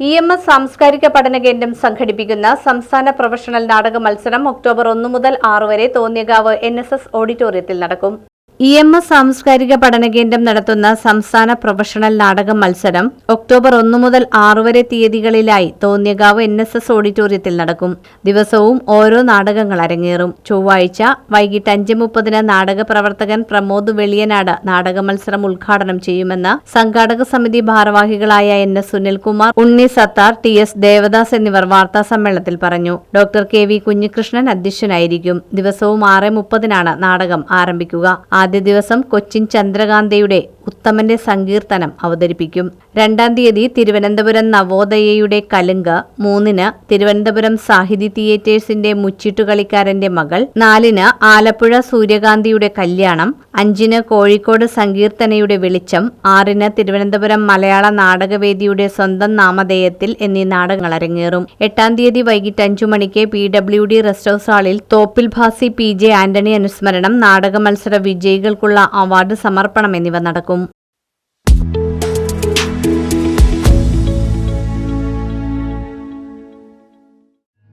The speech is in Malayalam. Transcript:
ഇ എം എസ് സാംസ്കാരിക പഠന കേന്ദ്രം സംഘടിപ്പിക്കുന്ന സംസ്ഥാന പ്രൊഫഷണൽ നാടക മത്സരം ഒക്ടോബർ ഒന്ന് മുതൽ ആറ് വരെ തോന്നിയകാവ് എൻ എസ് എസ് ഓഡിറ്റോറിയത്തിൽ നടക്കും. ഇ എം എസ് സാംസ്കാരിക പഠന കേന്ദ്രം നടത്തുന്ന സംസ്ഥാന പ്രൊഫഷണൽ നാടക മത്സരം ഒക്ടോബർ ഒന്ന് മുതൽ ആറു വരെ തീയതികളിലായി തോന്നിയകാവ് എൻ എസ് എസ് ഓഡിറ്റോറിയത്തിൽ നടക്കും. ദിവസവും ഓരോ നാടകങ്ങൾ അരങ്ങേറും. ചൊവ്വാഴ്ച വൈകിട്ട് അഞ്ച് മുപ്പതിന് നാടക പ്രവർത്തകൻ പ്രമോദ് വെളിയനാട് നാടക മത്സരം ഉദ്ഘാടനം ചെയ്യുമെന്ന് സംഘാടക സമിതി ഭാരവാഹികളായ N S Sunilkumar Unni Sathar T S Devadas എന്നിവർ വാർത്താ സമ്മേളനത്തിൽ പറഞ്ഞു. ഡോക്ടർ കെ വി കുഞ്ഞികൃഷ്ണൻ അധ്യക്ഷനായിരിക്കും. ദിവസവും ആറ് മുപ്പതിനാണ് നാടകം ആരംഭിക്കുക. ആദ്യ ദിവസം കൊച്ചിൻ ചന്ദ്രകാന്തയുടെ ഉത്തമന്റെ സങ്കീർത്തനം അവതരിപ്പിക്കും. രണ്ടാം തീയതി തിരുവനന്തപുരം നവോദയയുടെ കലുങ്ക് മൂന്നിന് തിരുവനന്തപുരം സാഹിതി തിയേറ്റേഴ്സിന്റെ മുച്ചിട്ടുകളിക്കാരന്റെ മകൾ നാലിന് ആലപ്പുഴ സൂര്യകാന്തിയുടെ കല്യാണം അഞ്ചിന് കോഴിക്കോട് സങ്കീർത്തനയുടെ വെളിച്ചം ആറിന് തിരുവനന്തപുരം മലയാള നാടകവേദിയുടെ സ്വന്തം നാമധേയത്തിൽ എന്നീ നാടകങ്ങൾ അരങ്ങേറും. എട്ടാം തീയതി വൈകിട്ട് അഞ്ചു മണിക്ക് P W D rest house ഹാളിൽ തോപ്പിൽ ഭാസി പി ജെ ആന്റണി അനുസ്മരണം നാടക മത്സര വിജയികൾക്കുള്ള അവാർഡ് സമർപ്പണം എന്നിവ നടക്കും.